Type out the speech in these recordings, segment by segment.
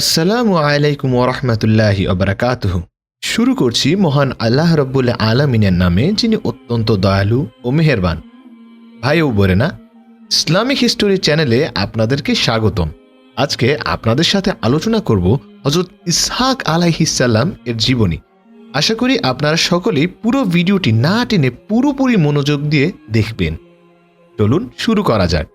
আসসালামু আলাইকুম ওরহমতুল্লাহি অবরাকাতুহ শুরু করছি মহান আল্লাহ রব্বুল আলমিনের নামে, যিনি অত্যন্ত দয়ালু ও মেহেরবান। ভাই ও বোনেরা, ইসলামিক হিস্টোরি চ্যানেলে আপনাদেরকে স্বাগতম। আজকে আপনাদের সাথে আলোচনা করব হজরত ইসহাক আলাইহিসাল্লাম এর জীবনী। আশা করি আপনারা সকলেই পুরো ভিডিওটি না টেনে পুরোপুরি মনোযোগ দিয়ে দেখবেন। চলুন শুরু করা যাক।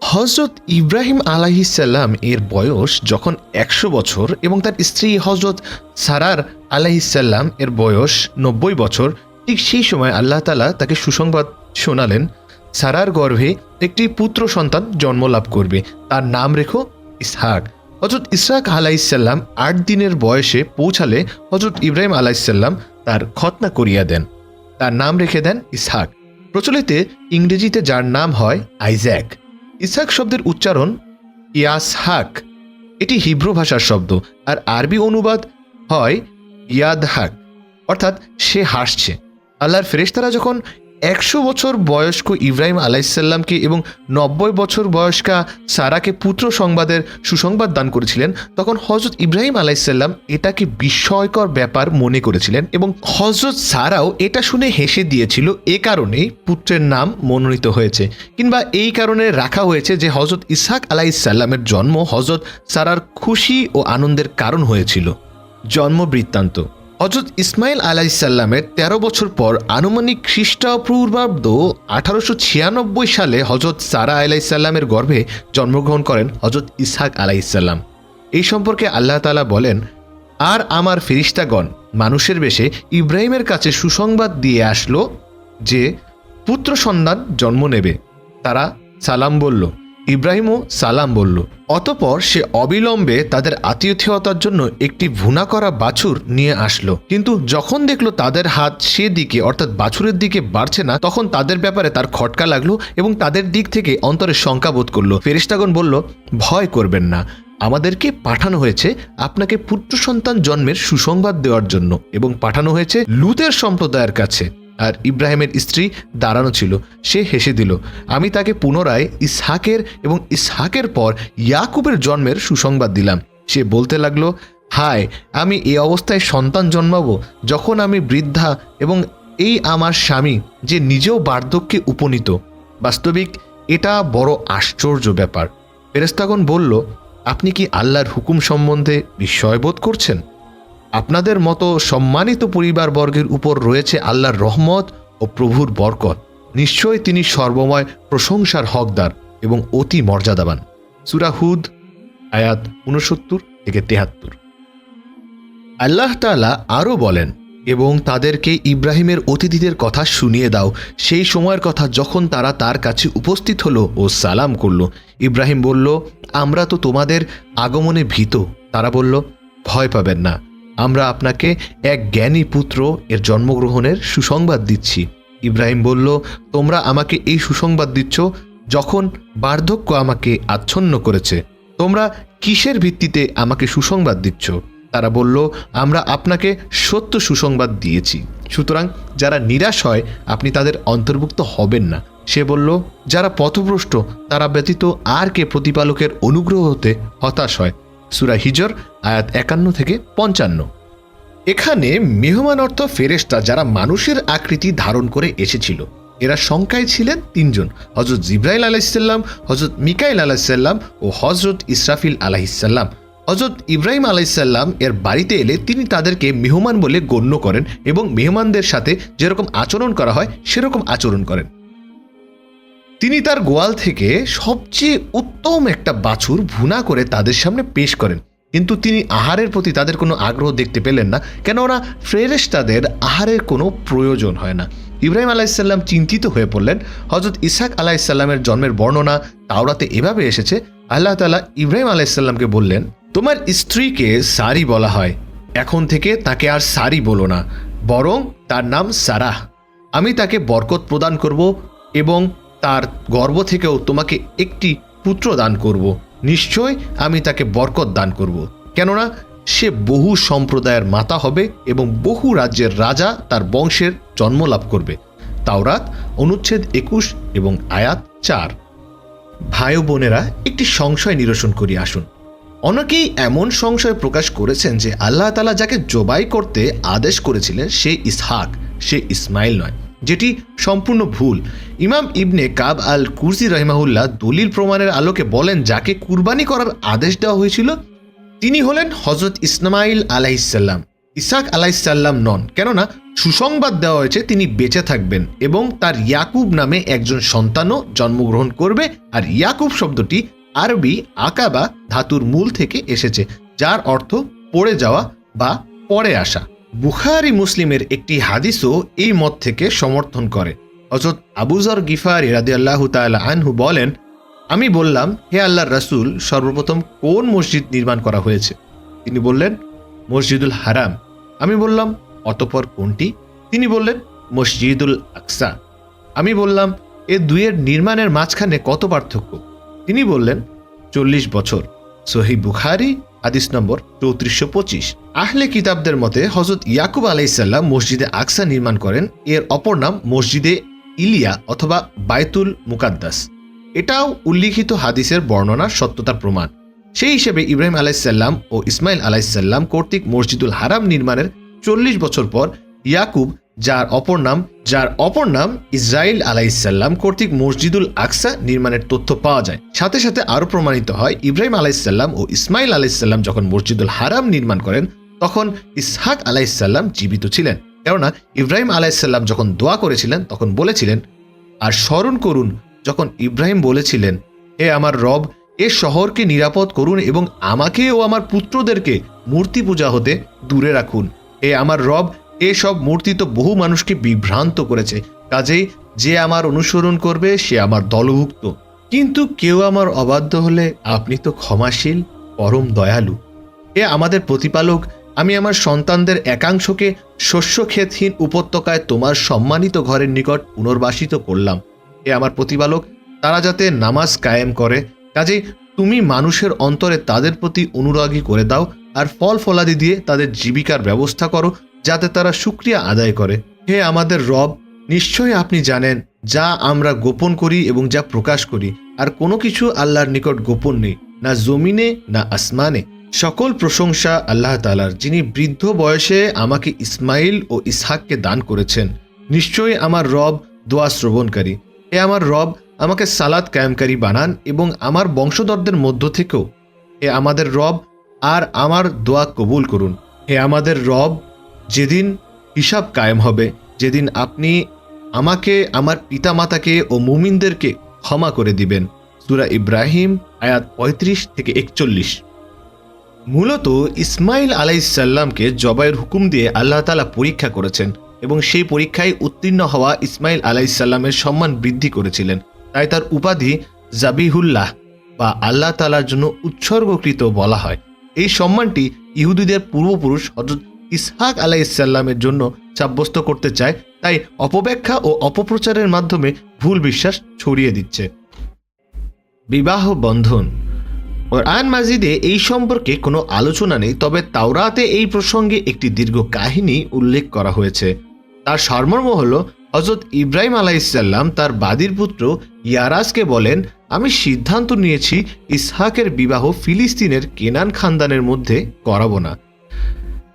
হজরত ইব্রাহিম আলাহিসাল্লাম এর বয়স যখন একশো বছর এবং তার স্ত্রী হজরত সারার আলাহিসাল্লাম এর বয়স নব্বই বছর, ঠিক সেই সময় আল্লাহ তালা তাকে সুসংবাদ শোনালেন, সারার গর্ভে একটি পুত্র সন্তান জন্ম লাভ করবে, তার নাম রেখো ইসহাক। হজরত ইসহাক আলাইসাল্লাম আট দিনের বয়সে পৌঁছালে হজরত ইব্রাহিম আলাইসাল্লাম তার খতনা করিয়া দেন, তার নাম রেখে দেন ইসহাক। প্রচলিত ইংরেজিতে যার নাম হয় আইজ্যাক। ইসহাক শব্দের উচ্চারণ ইয়াস হাক এটি হিব্রু ভাষার শব্দ, আর আরবি অনুবাদ হয় ইয়াদ হাক অর্থাৎ সে হাসছে। আল্লাহর ফেরেশতারা যখন একশো বছর বয়স্ক ইব্রাহিম আলাইসাল্লামকে এবং নব্বই বছর বয়স্কা সারাকে পুত্র সংবাদের সুসংবাদ দান করেছিলেন, তখন হজরত ইব্রাহিম আলাইসাল্লাম এটাকে বিস্ময়কর ব্যাপার মনে করেছিলেন এবং হজরত সারাও এটা শুনে হেসে দিয়েছিল, এ কারণেই পুত্রের নাম মনোনীত হয়েছে। কিংবা এই কারণে রাখা হয়েছে যে হজরত ইসহাক আলাইসাল্লামের জন্ম হজরত সারার খুশি ও আনন্দের কারণ হয়েছিল। জন্ম বৃত্তান্ত। হজরত ইসমাইল আলাইসাল্লামের ১৩ বছর পর আনুমানিক খ্রিস্টপূর্বাব্দ আঠারোশো ছিয়ানব্বই সালে হজরত সারা আলাইসাল্লামের গর্ভে জন্মগ্রহণ করেন হজরত ইসহাক আলাইসাল্লাম এই সম্পর্কে আল্লাহ তালা বলেন, আর আমার ফিরিস্তাগণ মানুষের বেশে ইব্রাহিমের কাছে সুসংবাদ দিয়ে আসলো যে পুত্র সন্তান জন্ম নেবে। তারা সালাম বলল ইব্রাহিমও সালাম বলল, অতপর সে অবিলম্বে তাদের আতিথেয়তার জন্য একটি ভুনা করা বাছুর নিয়ে আসলো। কিন্তু যখন দেখল তাদের হাত সেদিকে, অর্থাৎ বাছুরের দিকে বাড়ছে না, তখন তাদের ব্যাপারে তার খটকা লাগল এবং তাদের দিক থেকে অন্তরে শঙ্কা বোধ করল। ফেরিস্তাগণ বলল, ভয় করবেন না। আমাদেরকে পাঠানো হয়েছে আপনাকে পুত্র সন্তান জন্মের সুসংবাদ দেওয়ার জন্য এবং পাঠানো হয়েছে লুতের সম্প্রদায়ের কাছে। আর ইব্রাহিমের স্ত্রী দাঁড়ানো ছিল। সে হেসে দিল, আমি তাকে পুনরায় ইসহাকের এবং ইসহাকের পর ইয়াকুবের জন্মের সুসংবাদ দিলাম। সে বলতে লাগল, হায়, আমি এই অবস্থায় সন্তান জন্মাবো যখন আমি বৃদ্ধা এবং এই আমার স্বামী যে নিজেও বার্ধক্যে উপনীত। বাস্তবিক, এটা বড় আশ্চর্য ব্যাপার। ফেরেস্তাগণ বলল, আপনি কি আল্লাহর হুকুম সম্বন্ধে বিস্ময়বোধ করছেন? আপনাদের মতো সম্মানিত পরিবারবর্গের উপর রয়েছে আল্লাহর রহমত ও প্রভুর বরকত। নিশ্চয় তিনি সর্বময় প্রশংসার হকদার এবং অতি মর্যাদাবান। সুরাহুদ আয়াত উনসত্তর থেকে তেহাত্তর। আল্লাহ তালা আরও বলেন, এবং তাদেরকে ইব্রাহিমের অতিথিদের কথা শুনিয়ে দাও। সেই সময়ের কথা যখন তারা তার কাছে উপস্থিত হলো ও সালাম করল, ইব্রাহিম বলল, আমরা তো তোমাদের আগমনে ভীত। তারা বলল, ভয় পাবেন না। আমরা আপনাকে এক জ্ঞানী পুত্র এর জন্মগ্রহণের সুসংবাদ দিচ্ছি। ইব্রাহিম বলল, তোমরা আমাকে এই সুসংবাদ দিচ্ছ যখন বার্ধক্য আমাকে আচ্ছন্ন করেছে। তোমরা কিসের ভিত্তিতে আমাকে সুসংবাদ দিচ্ছ? তারা বলল, আমরা আপনাকে সত্য সুসংবাদ দিয়েছি। সুতরাং যারা নিরাশ হয়, আপনি তাদের অন্তর্ভুক্ত হবেন না। সে বলল, যারা পথভ্রষ্ট, তারা ব্যতীত আর কে প্রতিপালকের অনুগ্রহ হতে হতাশ হয়। সুরা হিজর, আয়াত একান্ন থেকে পঞ্চান্ন। এখানে মেহমান অর্থ ফেরেস্তা যারা মানুষের আকৃতি ধারণ করে এসেছিল। এরা সংখ্যায় ছিলেন তিনজন হজরত জিব্রাইল আলাইসাল্লাম হজরত মিকাইল আলাইসাল্লাম ও হজরত ইসরাফিল আলাইসাল্লাম হজরত ইব্রাহিম আলাইসাল্লাম এর বাড়িতে এলে তিনি তাদেরকে মেহমান বলে গণ্য করেন এবং মেহমানদের সাথে যেরকম আচরণ করা হয়, সেরকম আচরণ করেন। তিনি তার গোয়াল থেকে সবচেয়ে উত্তম একটা বাছুর ভুনা করে তাদের সামনে পেশ করেন। কিন্তু তিনি আহারের প্রতি তাদের কোনো আগ্রহ দেখতে পেলেন না। কেননা ফ্রেরেশ তাদের আহারের কোনো প্রয়োজন হয় না। ইব্রাহিম আলাইসাল্লাম চিন্তিত হয়ে পড়লেন। হজরত ইসাক আলাইসাল্লামের জন্মের বর্ণনা তাওরাতে এভাবে এসেছে। আল্লাহ তালা ইব্রাহিম আলাইসাল্লামকে বললেন, তোমার স্ত্রীকে সারি বলা হয়। এখন থেকে তাকে আর সারি বলো না। বরং তার নাম সারাহ। আমি তাকে বরকত প্রদান করব এবং তার গর্ব থেকেও তোমাকে একটি পুত্র দান করব। নিশ্চয় আমি তাকে বরকত দান করব। কেননা সে বহু সম্প্রদায়ের মাতা হবে এবং বহু রাজ্যের রাজা তার বংশের জন্ম লাভ করবে। তাওরাত, অনুচ্ছেদ একুশ এবং আয়াত চার। ভাই বোনেরা, একটি সংশয় নিরসন করি, আসুন। অনেকেই এমন সংশয় প্রকাশ করেছেন যে আল্লাহ তালা যাকে জবাই করতে আদেশ করেছিলেন সে ইসহাক, সে ইসমাইল নয়, যেটি সম্পূর্ণ ভুল। ইমাম ইবনে কাব আল কুরসি রহিমাহুল্লাহ দলিল প্রমাণের আলোকে বলেন, যাকে কুরবানি করার আদেশ দেওয়া হয়েছিল, তিনি হলেন হজরত ইসমাইল আলাইসাল্লাম ইসাক আলাইসাল্লাম নন। কেননা, সুসংবাদ দেওয়া হয়েছে, তিনি বেঁচে থাকবেন এবং তার ইয়াকুব নামে একজন সন্তানও জন্মগ্রহণ করবে। আর ইয়াকুব শব্দটি আরবি আকাবা ধাতুর মূল থেকে এসেছে, যার অর্থ পড়ে যাওয়া বা পরে আসা। বুখারি মুসলিমের একটি হাদিসও এই মত থেকে সমর্থন করে। হজরত আবুজর গিফারি রাদিয়াল্লাহু তাআলা আনহু বলেন, আমি বললাম, হে আল্লাহর রাসূল, সর্বপ্রথম কোন মসজিদ নির্মাণ করা হয়েছে? তিনি বললেন, মসজিদুল হারাম। আমি বললাম, অতপর কোনটি? তিনি বললেন, মসজিদুল আকসা। আমি বললাম, এ দুয়ের নির্মাণের মাঝখানে কত পার্থক্য? তিনি বললেন, চল্লিশ বছর। সহি বুখারি হাদিস নম্বর চৌত্রিশশো পঁচিশ। আহলে কিতাবদের মতে হজরত ইয়াকুব আলাইসাল্লাম মসজিদে আকসা নির্মাণ করেন। এর অপর নাম মসজিদে ইলিয়া অথবা বায়তুল মুকাদ্দাস। এটাও উল্লিখিত হাদিসের বর্ণনার সত্যতার প্রমাণ। সেই হিসেবে ইব্রাহিম আলাইসাল্লাম ও ইসমাইল আলাইসাল্লাম কর্তৃক মসজিদুল হারাম নির্মাণের চল্লিশ বছর পর ইয়াকুব যার অপর নাম, যার অপর নাম ইসরাইল আলাইসাল্লাম কর্তৃক মসজিদুল আকসা নির্মাণের তথ্য পাওয়া যায়। সাথে সাথে আরও প্রমাণিত হয়, ইব্রাহিম আলাইসাল্লাম ও ইসমাইল আলাইসাল্লাম যখন মসজিদুল হারাম নির্মাণ করেন, তখন ইসহাক আলাইসাল্লাম জীবিত ছিলেন। কেননা, ইব্রাহিম আলাইসাল্লাম যখন দোয়া করেছিলেন, তখন বলেছিলেন, আর স্মরণ করুন, যখন ইব্রাহিম বলেছিলেন, হে আমার রব, এ শহরকে নিরাপদ করুন এবং আমাকে ও আমার পুত্রদেরকে মূর্তি পূজা হতে দূরে রাখুন। এ আমার রব এসব মূর্তি তো বহু মানুষকে বিভ্রান্ত করেছে। কাজেই যে আমার অনুসরণ করবে, সে আমার দলভুক্ত। কিন্তু কেউ আমার অবাধ্য হলে আপনি তো ক্ষমাশীল, পরম দয়ালু। এ আমাদের প্রতিপালক, আমি আমার সন্তানদের একাংশকে শস্যক্ষেতহীন উপত্যকায় তোমার সম্মানিত ঘরের নিকট পুনর্বাসিত করলাম। এ আমার প্রতিপালক, তারা যাতে নামাজ কায়েম করে, কাজেই তুমি মানুষের অন্তরে তাদের প্রতি অনুরাগী করে দাও, আর ফল ফলাদি দিয়ে তাদের জীবিকার ব্যবস্থা করো যাতে তারা সুক্রিয়া আদায় করে। হে আমাদের রব, নিশ্চয়ই আপনি জানেন যা আমরা গোপন করি এবং যা প্রকাশ করি। আর কোনো কিছু আল্লাহর নিকট গোপন নেই, না জমিনে, না আসমানে। সকল প্রশংসা আল্লাহ তালার যিনি বৃদ্ধ বয়সে আমাকে ইসমাইল ও ইসহাককে দান করেছেন। নিশ্চয়ই আমার রব দোয়া শ্রবণকারী। হে আমার রব, আমাকে সালাদ কায়েমকারী বানান এবং আমার বংশধরদের মধ্য থেকেও। হে আমাদের রব, আর আমার দোয়া কবুল করুন। হে আমাদের রব যেদিন হিসাব কায়েম হবে, যেদিন আপনি আমাকে, আমার পিতামাতাকে ও মুমিনদেরকে ক্ষমা করে দিবেন। সুরা ইব্রাহিম, আয়াত পঁয়ত্রিশ থেকে একচল্লিশ। মূলত ইসমাইল আলাইসাল্লামকে জবাইয়ের হুকুম দিয়ে আল্লাহ তালা পরীক্ষা করেছেন এবং সেই পরীক্ষায় উত্তীর্ণ হওয়া ইসমাইল আলাইসাল্লামের সম্মান বৃদ্ধি করেছিলেন। তাই তার উপাধি জাবিহুল্লাহ বা আল্লাহ তালার জন্য উৎসর্গকৃত বলা হয়। এই সম্মানটি ইহুদিদের পূর্বপুরুষ হজরত ইসহাক আলাইসাল্লামের জন্য সাব্যস্ত করতে চায়, তাই অপব্যাখ্যা ও অপপ্রচারের মাধ্যমে ভুল বিশ্বাস ছড়িয়ে দিচ্ছে। বিবাহ বন্ধন। কোরআন মাজিদে এই সম্পর্কে কোনো আলোচনা নেই, তবে তাওরাতে এই প্রসঙ্গে একটি দীর্ঘ কাহিনী উল্লেখ করা হয়েছে। তার সারমর্ম হল হজরত ইব্রাহিম আলাইসাল্লাম তার বাদির পুত্র ইয়ারাজকে বলেন, আমি সিদ্ধান্ত নিয়েছি ইসহাকের বিবাহ ফিলিস্তিনের কেনান খানদানের মধ্যে করাবো না।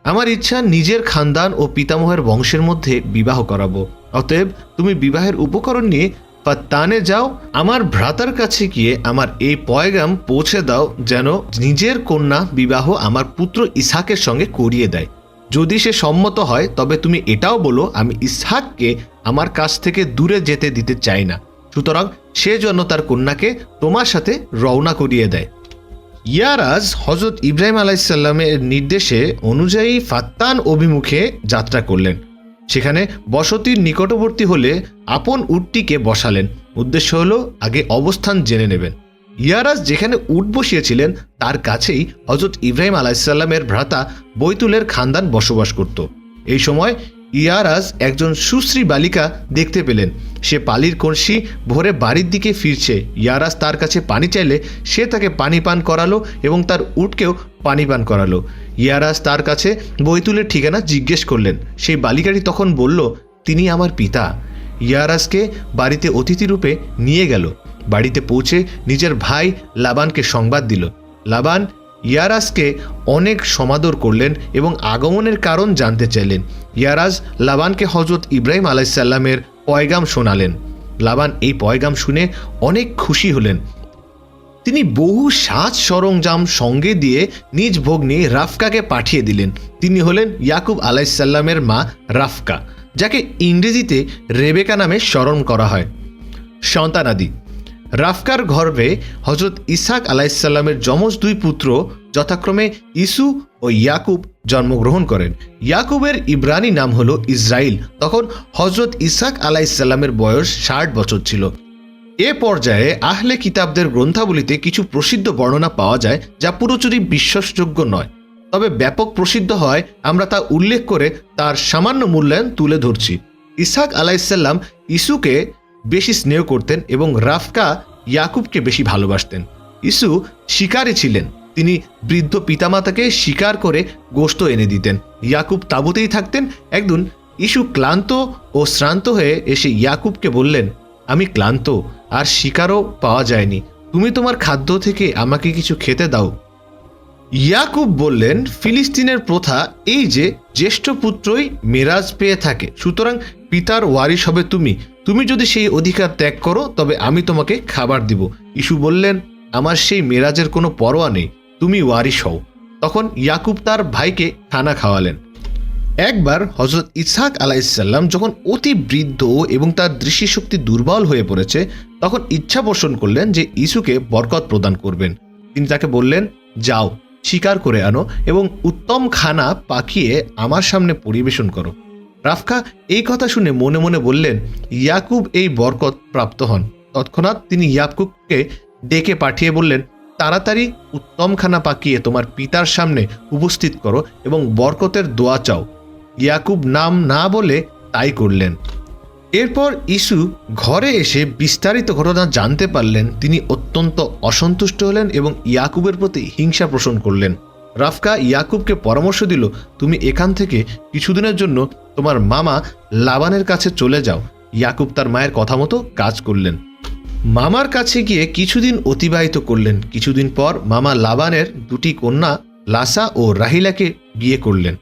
আমার ইচ্ছা নিজের খানদান ও পিতামহের বংশের মধ্যে বিবাহ করাবো। অতএব তুমি বিবাহের উপকরণ নিয়ে পাত্তানে যাও, আমার ভ্রাতার কাছে গিয়ে আমার এই পয়গাম পৌঁছে দাও যেন নিজের কন্যা বিবাহ আমার পুত্র ইসহাকের সঙ্গে করিয়ে দেয়। যদি সে সম্মত হয়, তবে তুমি এটাও বলো, আমি ইসহাককে আমার কাছ থেকে দূরে যেতে দিতে চাই না। সুতরাং সে জন্য তার কন্যাকে তোমার সাথে রওনা করিয়ে দেয়। ইয়ারাজ হজরত ইব্রাহিম আলাইসাল্লামের নির্দেশে অনুযায়ী ফাত্তান অভিমুখে যাত্রা করলেন। সেখানে বসতির নিকটবর্তী হলে আপন উটটিকে বসালেন। উদ্দেশ্য হলো আগে অবস্থান জেনে নেবেন। ইয়ারাজ যেখানে উট বসিয়েছিলেন, তার কাছেই হজরত ইব্রাহিম আলাইসাল্লামের ভ্রাতা বৈতুলের খানদান বসবাস করত। এই সময় ইয়ারাজ একজন সুশ্রী বালিকা দেখতে পেলেন। সে পালির কলসি ভোরে বাড়ির দিকে ফিরছে। ইয়ারাস তার কাছে পানি চাইলে সে তাকে পানি পান করালো এবং তার উটকেও পানি পান করালো। ইয়ারাজ তার কাছে বৈতুলের ঠিকানা জিজ্ঞেস করলেন। সেই বালিকাটি তখন বলল, তিনি আমার পিতা। ইয়ারাজকে বাড়িতে অতিথি রূপে নিয়ে গেল। বাড়িতে পৌঁছে নিজের ভাই লাবানকে সংবাদ দিল। লাবান ইয়ারাজকে অনেক সমাদর করলেন এবং আগমনের কারণ জানতে চাইলেন। ইয়ারাজ লাবানকে হজরত ইব্রাহিম আলাইসাল্লামের পয়গাম শোনালেন। লাবান এই পয়গাম শুনে অনেক খুশি হলেন। তিনি বহু সাজ সরঞ্জাম সঙ্গে দিয়ে নিজ ভগ্নী রাফকাকে পাঠিয়ে দিলেন। তিনি হলেন ইয়াকুব আলাইসাল্লামের মা রাফকা, যাকে ইংরেজিতে রেবেকা নামে স্মরণ করা হয়। সন্তানাদি, রাফকার গর্ভে হজরত ইসাক আলাইসাল্লামের যমজ দুই পুত্র যথাক্রমে ইসু ও ইয়াকুব জন্মগ্রহণ করেন। ইয়াকুবের ইব্রানি নাম হল ইসরাইল। তখন হজরত ইসাক আলাইসাল্লামের বয়স ষাট বছর ছিল। এ পর্যায়ে আহলে কিতাবদের গ্রন্থাবলিতে কিছু প্রসিদ্ধ বর্ণনা পাওয়া যায় যা পুরোচুরি বিশ্বাসযোগ্য নয়। তবে ব্যাপক প্রসিদ্ধ হয়, আমরা তা উল্লেখ করে তার সামান্য মূল্যায়ন তুলে ধরছি। ইসাক আলাইসাল্লাম ইসুকে বেশি স্নেহ করতেন এবং রাফকা ইয়াকুবকে বেশি ভালোবাসতেন। ইসু শিকারী ছিলেন। তিনি বৃদ্ধ পিতামাতাকে শিকার করে গোশত এনে দিতেন। ইয়াকুব তাঁবুতেই থাকতেন। একদিন ইসু ক্লান্ত ও শ্রান্ত হয়ে এসে ইয়াকুবকে বললেন, আমি ক্লান্ত, আর শিকারও পাওয়া যায়নি। তুমি তোমার খাদ্য থেকে আমাকে কিছু খেতে দাও। ইয়াকুব বললেন, ফিলিস্তিনের প্রথা এই যে, জ্যেষ্ঠ পুত্রই মেরাজ পেয়ে থাকে। সুতরাং পিতার ওয়ারিশ হবে তুমি। তুমি যদি সেই অধিকার ত্যাগ করো, তবে আমি তোমাকে খাবার দিব। ইসু বললেন, আমার সেই মেরাজের কোনো পরোয়া নেই। তুমি ওয়ারিশ হও। তখন ইয়াকুব তার ভাইকে খানা খাওয়ালেন। একবার হজরত ইসহাক আলাইসাল্লাম যখন অতি বৃদ্ধ এবং তার দৃষ্টিশক্তি দুর্বল হয়ে পড়েছে, তখন ইচ্ছা পোষণ করলেন যে ইসুকে বরকত প্রদান করবেন। তিনি তাকে বললেন, যাও, শিকার করে আনো এবং উত্তম খানা পাকিয়ে আমার সামনে পরিবেশন করো। রাফকা এই কথা শুনে মনে মনে বললেন, ইয়াকুব এই বরকত প্রাপ্ত হন। তৎক্ষণাৎ তিনি ইয়াকুবকে ডেকে পাঠিয়ে বললেন তাড়াতাড়ি উত্তমখানা পাকিয়ে তোমার পিতার সামনে উপস্থিত করো এবং বরকতের দোয়া চাও। ইয়াকুব নাম না বলে তাই করলেন। এরপর ইসু ঘরে এসে বিস্তারিত ঘটনা জানতে পারলেন। তিনি অত্যন্ত অসন্তুষ্ট হলেন এবং ইয়াকুবের প্রতি হিংসা পোষণ করলেন। রাফকা ইয়াকুবকে পরামর্শ দিল, তুমি এখান থেকে কিছুদিনের জন্য তোমার মামা লাবানের কাছে চলে যাও। ইয়াকুব তার মায়ের কথা মতো কাজ করলেন। মামার কাছে গিয়ে কিছুদিন অতিবাহিত করলেন। কিছুদিন পর মামা লাবানের দুটি কন্যা লাসা ও রাহিলাকে বিয়ে করলেন।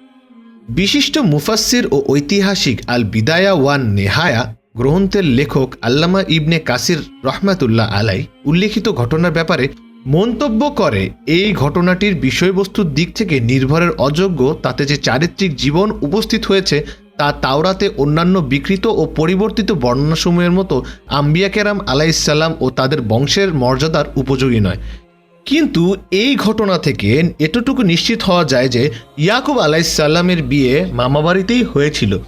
বিশিষ্ট মুফাসসির ও ঐতিহাসিক আল বিদায়া ওয়ান নেহায়া গ্রন্থের লেখক আল্লামা ইবনে কাসির রহমাতুল্লাহ আলাই উল্লেখিত ঘটনার ব্যাপারে মন্তব্য করে, এই ঘটনাটির বিষয়বস্তুর দিক থেকে নির্ভরের অযোগ্য, তাতে যে চারিত্রিক জীবন উপস্থিত হয়েছে তা তাওরাতে অন্যান্য বিকৃত ও পরিবর্তিত বর্ণনাসমূহের মতো আম্বিয়া কেরাম আলাইসাল্লাম ও তাদের বংশের মর্যাদার উপযোগী নয়। কিন্তু এই ঘটনা থেকে এতটুকু নিশ্চিত হওয়া যায় যে ইয়াকুব আলাইসাল্লামের বিয়ে মামাবাড়িতেই হয়েছিল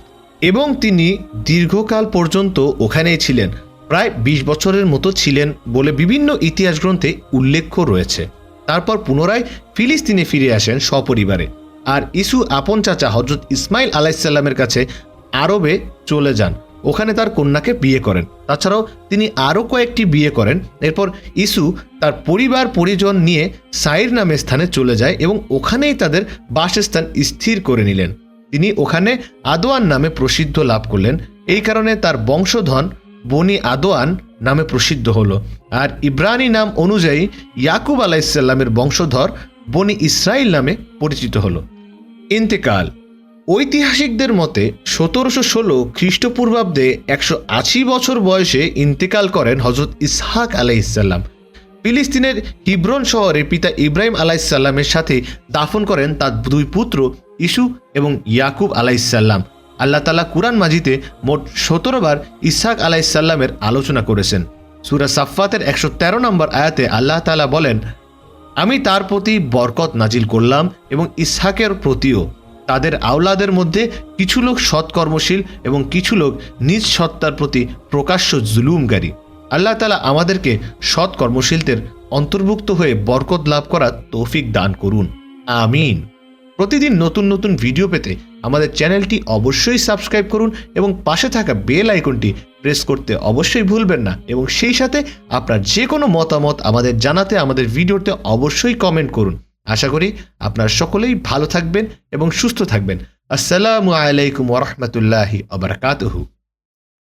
এবং তিনি দীর্ঘকাল পর্যন্ত ওখানেই ছিলেন, প্রায় বিশ বছরের মতো ছিলেন বলে বিভিন্ন ইতিহাস গ্রন্থে উল্লেখ রয়েছে। তারপর পুনরায় ফিলিস্তিনে ফিরে আসেন সপরিবারে। আর ইসু আপন চাচা হজরত ইসমাইল আলাইসাল্লামের কাছে আরবে চলে যান। ওখানে তার কন্যাকে বিয়ে করেন। তাছাড়াও তিনি আরও কয়েকটি বিয়ে করেন। এরপর ইসু তার পরিবার পরিজন নিয়ে সাইর নামে স্থানে চলে যায় এবং ওখানেই তাদের বাসস্থান স্থির করে নিলেন। তিনি ওখানে আদোয়ান নামে প্রসিদ্ধ লাভ করলেন। এই কারণে তার বংশধন বনি আদোয়ান নামে প্রসিদ্ধ হলো। আর ইব্রানি নাম অনুযায়ী ইয়াকুব আলাইসাল্লামের বংশধর বনি ইসরাইল নামে পরিচিত হলো। ইন্তেকাল। ঐতিহাসিকদের মতে, সতেরোশো ষোলো খ্রিস্টপূর্বাব্দে একশো আশি বছর বয়সে ইন্তেকাল করেন হজরত ইসহাক আলাইসাল্লাম ফিলিস্তিনের হিব্রন শহরে পিতা ইব্রাহিম আলাইসাল্লামের সাথে দাফন করেন তার দুই পুত্র ইসু এবং ইয়াকুব আলাইসাল্লাম আল্লাহ তালা কুরআন মাজিতে মোট সতেরো বার ইসহাক আলাইসাল্লামের আলোচনা করেছেন। সুরা সাফাতের একশো তেরো নম্বর আয়াতে আল্লাহ তালা বলেন আমি তার প্রতি বরকত নাজিল করলাম এবং ইসহাকের প্রতিও। তাদের আওলাদের মধ্যে কিছু লোক সৎকর্মশীল এবং কিছু লোক নিজ সত্তার প্রতি প্রকাশ্য জুলুমকারী আল্লাহ তালা আমাদেরকে সৎ কর্মশীলদের অন্তর্ভুক্ত হয়ে বরকত লাভ করার তৌফিক দান করুন। আমিন। প্রতিদিন নতুন নতুন ভিডিও পেতে আমাদের চ্যানেলটি অবশ্যই সাবস্ক্রাইব করুন এবং পাশে থাকা বেল আইকনটি প্রেস করতে অবশ্যই ভুলবেন না এবং সেই সাথে আপনার যে কোনো মতামত আমাদের জানাতে আমাদের ভিডিওতে অবশ্যই কমেন্ট করুন। আশা করি আপনার সকলেই ভালো থাকবেন এবং সুস্থ থাকবেন। আসসালামু আলাইকুম ওরহমতুল্লাহি আবরকাতহু